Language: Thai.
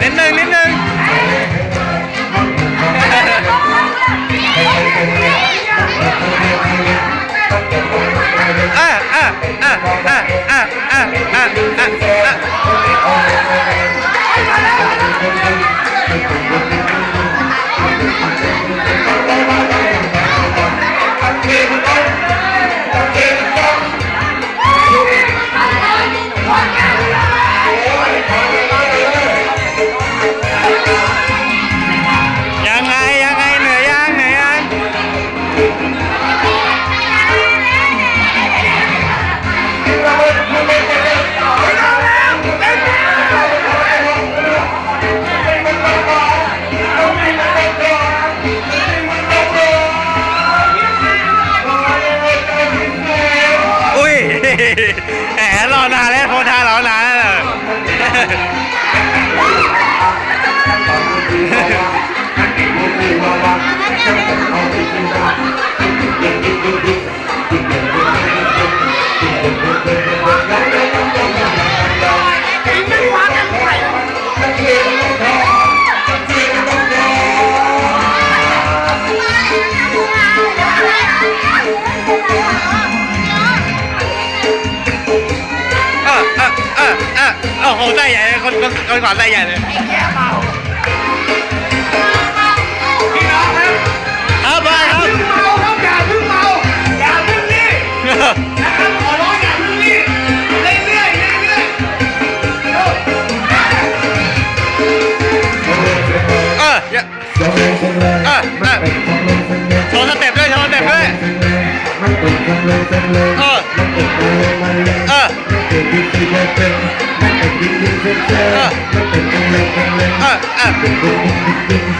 นิดนึงนิดนึงนิดนึงนิดนึงอ่ะอ่ะอ่ะอ่ะอ่ะอ่ะอ่ะอ่ะอ่ะ แหมรอนานแล้วโทษท่ารอนานแล้ว โอ้โหไส้ใหญ่เลยคนคนคนก่อนไส้ใหญ่เลยพี่น้องครับครับไปครับเมาครับอย่าเพิ่งเมาอย่าเพิ่งรีบนะครับขอร้องอย่าเพิ่งรีบเรื่อยๆเรื่อยๆเร็วเอออย่าเออเออโชว์สเต็ปด้วยโชว์สเต็ปด้วยเออเออ uh, uh, uh.